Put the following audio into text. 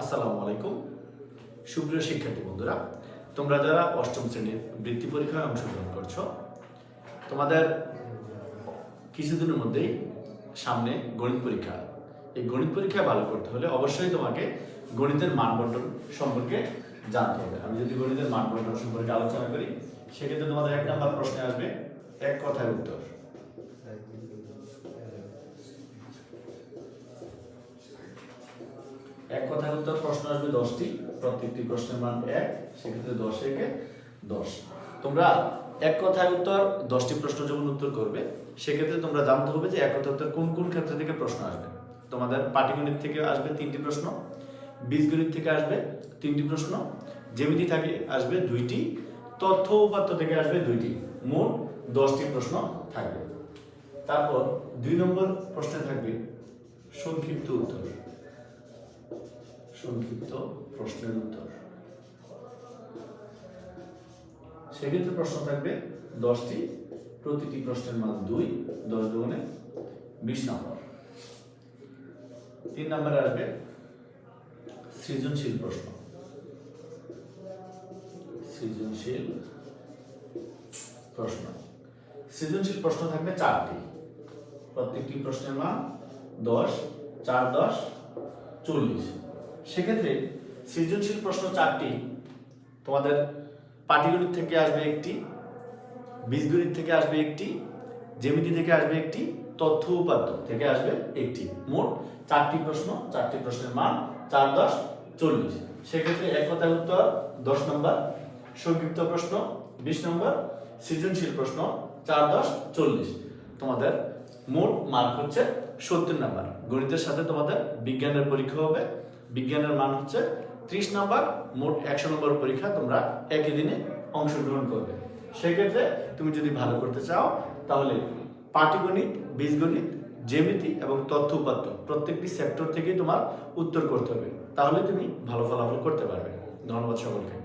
আসসালামু আলাইকুম। সুপ্রিয় শিক্ষার্থী বন্ধুরা, তোমরা যারা অষ্টম শ্রেণির বৃত্তি পরীক্ষায় অংশগ্রহণ করছ, তোমাদের কিছুদিনের মধ্যেই সামনে গণিত পরীক্ষা। এই গণিত পরীক্ষা ভালো করতে হলে অবশ্যই তোমাকে গণিতের মানবন্টন সম্পর্কে জানতে হবে। আমি যদি গণিতের মানবন্টন সম্পর্কে আলোচনা করি, সেক্ষেত্রে তোমাদের এক নাম্বার প্রশ্নে আসবে এক কথায় উত্তর। এক কথায় উত্তর প্রশ্ন আসবে দশটি। প্রত্যেকটি প্রশ্নের মান এক, সেক্ষেত্রে দশ একে দশ। তোমরা এক কথায় উত্তর দশটি প্রশ্ন যখন উত্তর করবে, সেক্ষেত্রে তোমরা জানতে হবে যে এক কথায় উত্তর কোন কোন ক্ষেত্র থেকে প্রশ্ন আসবে। তোমাদের পাটিগণিত থেকে আসবে তিনটি প্রশ্ন, বীজগণিত থেকে আসবে তিনটি প্রশ্ন, জ্যামিতি থেকে আসবে দুইটি, তথ্য উপাত্ত থেকে আসবে দুইটি। মোট দশটি প্রশ্ন থাকবে। তারপর দুই নম্বর প্রশ্নে থাকবে সংক্ষিপ্ত উত্তর। সংক্ষিপ্ত প্রশ্নের উত্তর। সেক্ষেত্রে প্রশ্ন থাকবে, দশটি, প্রতিটি প্রশ্নের মান দুই, দশ দুগুণে বিশ নম্বর। তিন নম্বরে আসবে সৃজনশীল প্রশ্ন। সৃজনশীল প্রশ্ন। সৃজনশীল প্রশ্ন থাকবে চারটি। প্রত্যেকটি প্রশ্নের মান দশ, চার দশ, চল্লিশ। সেক্ষেত্রে সৃজনশীল প্রশ্ন চারটি। তোমাদের পাটিগণিত থেকে আসবে একটি, বীজগণিত থেকে আসবে একটি, জ্যামিতি থেকে আসবে একটি, তথ্য উপাত্ত থেকে আসবে একটি। মোট চারটি প্রশ্ন, চারটি প্রশ্নের মান, চার দশ চল্লিশ। সেক্ষেত্রে এক কথায় উত্তর, দশ নম্বর, সংক্ষিপ্ত প্রশ্ন, বিশ নম্বর, সৃজনশীল প্রশ্ন, চার দশ চল্লিশ। তোমাদের মোট মার্ক হচ্ছে সত্তর নাম্বার। গণিতের সাথে তোমাদের বিজ্ঞানের পরীক্ষা হবে। বিজ্ঞানের মান হচ্ছে ত্রিশ নাম্বার, মোট একশো নম্বর পরীক্ষা তোমরা একই দিনে অংশগ্রহণ করবে। সেক্ষেত্রে তুমি যদি ভালো করতে চাও, তাহলে পাটিগণিত, বীজগণিত, জ্যামিতি এবং তথ্য উপাত্ত প্রত্যেকটি সেক্টর থেকেই তোমার উত্তর করতে হবে। তাহলে তুমি ভালো ফলাফল করতে পারবে। ধন্যবাদ সকলকে।